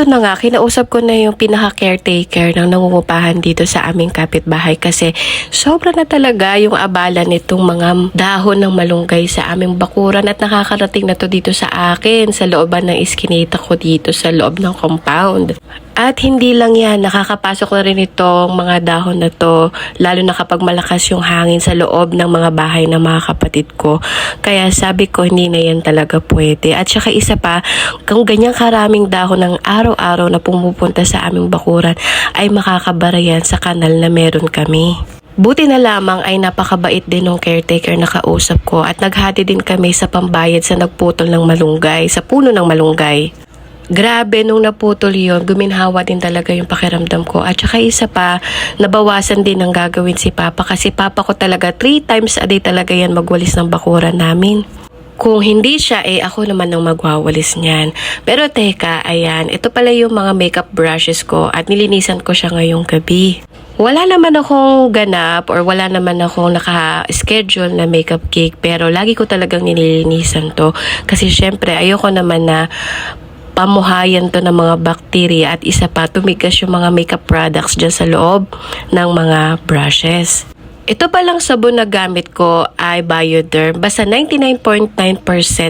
ito na nga, kinausap ko na yung pinaka-caretaker ng nangungupahan dito sa aming kapitbahay kasi sobra na talaga yung abala nitong mga dahon ng malunggay sa aming bakuran at nakakarating na to dito sa akin sa looban ng iskinita ko dito sa loob ng compound. At hindi lang yan, nakakapasok na rin itong mga dahon na to, lalo na kapag malakas yung hangin sa loob ng mga bahay ng mga kapatid ko. Kaya sabi ko, hindi na yan talaga pwede. At saka isa pa, kung ganyang karaming dahon ng araw-araw na pumupunta sa aming bakuran, ay makakabara yan sa kanal na meron kami. Buti na lamang ay napakabait din ng caretaker na kausap ko at naghati din kami sa pambayad sa nagputol ng malunggay, sa puno ng malunggay. Grabe, nung naputol yon guminhawa din talaga yung pakiramdam ko. At saka isa pa, nabawasan din ang gagawin si Papa kasi Papa ko talaga three times a day talaga yan magwalis ng bakuran namin. Kung hindi siya, eh ako naman ang magwawalis niyan. Pero teka, ayan, ito pala yung mga makeup brushes ko at nilinisan ko siya ngayong gabi. Wala naman akong ganap or wala naman akong naka-schedule na makeup cake pero lagi ko talagang nililinisan to kasi syempre ayoko naman na pamuhayan to ng mga bakterya at isa pa tumigas yung mga makeup products dyan sa loob ng mga brushes. Ito palang sabon na gamit ko ay Bioderm. Basta 99.9%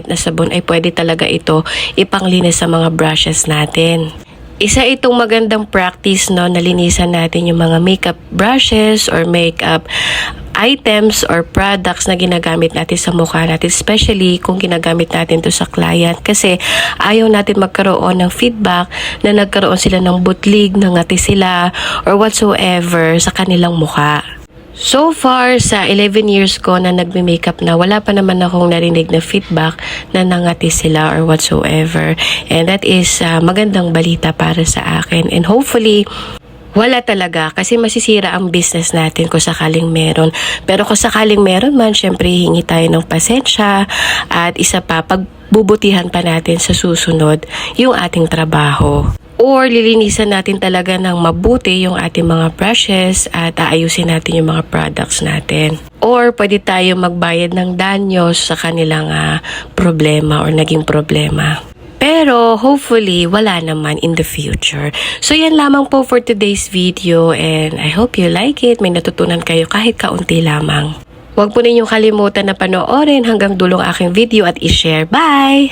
na sabon ay pwede talaga ito ipanglinis sa mga brushes natin. Isa itong magandang practice no, nalinisan natin yung mga makeup brushes or makeup items or products na ginagamit natin sa mukha natin, especially kung ginagamit natin to sa client. Kasi ayaw natin magkaroon ng feedback na nagkaroon sila ng butlig, nangati sila, or whatsoever sa kanilang mukha. So far, sa 11 years ko na nagme-makeup na, wala pa naman akong narinig na feedback na nangati sila or whatsoever. And that is uh, magandang balita para sa akin. And hopefully, wala talaga kasi masisira ang business natin kung sakaling meron. Pero kung sakaling meron man, syempre hingi tayo ng pasensya at isa pa, pagbubutihan pa natin sa susunod yung ating trabaho. Or lilinisan natin talaga ng mabuti yung ating mga brushes at aayusin natin yung mga products natin. Or pwede tayo magbayad ng danyos sa kanilang ah, problema or naging problema. Pero hopefully wala naman in the future. So yan lamang po for today's video and I hope you like it. May natutunan kayo kahit kaunti lamang. Huwag po ninyong kalimutan na panoorin hanggang dulong aking video at i-share. Bye!